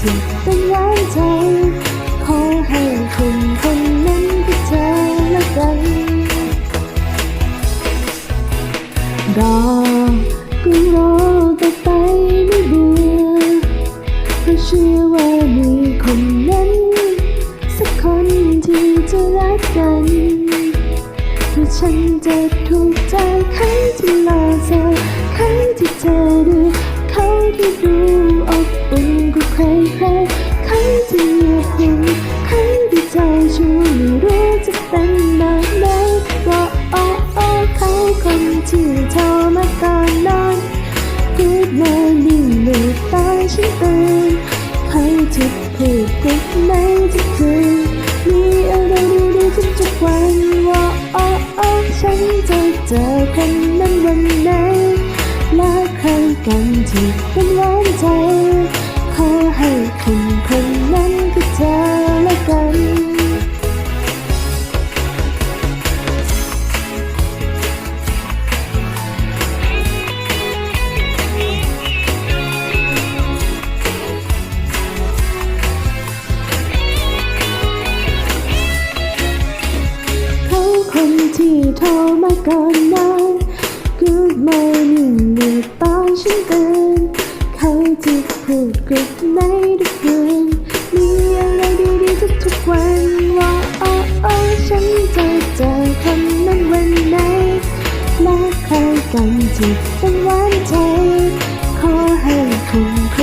ที่เป็นหวานใจ ขอให้คนคนนั้นคือเธอละกัน รอก็รอต่อไปไม่เบื่อเพราะเชื่อว่ามีคนนั้น สักคนที่จะรักกันเพราฉันจะถูกใจใครที่รอเธอใครที่เธอดูเขาที่ดู ใครใครใครที่อยากเห็นใครที่ใจช่วยไม่รู้จะเป็นแบบไหนว่าโอ้โอ้เขาคนที่โทรมาก่อนนอนพูดมานิ่งหลือตาฉันตื่นให้ทุกพูดติดในทุกคืนมีอะไรดีๆทุกๆวันว่าโอ้โอ้ฉันจะเจอคนนั้นวันไหนและใครกันที่เป็นหวานใจ ที่โทรมาก่อนนอน Good morning เมื่ตอนฉันตื่นเขาจะพูด Good night ทุกคืนมีอะไรดีๆทุกทุกวันว่าโอ้อฉันจะเจอคำนั้นวันไหนและใครกันที่เป็นหวานใจ ขอให้คุณค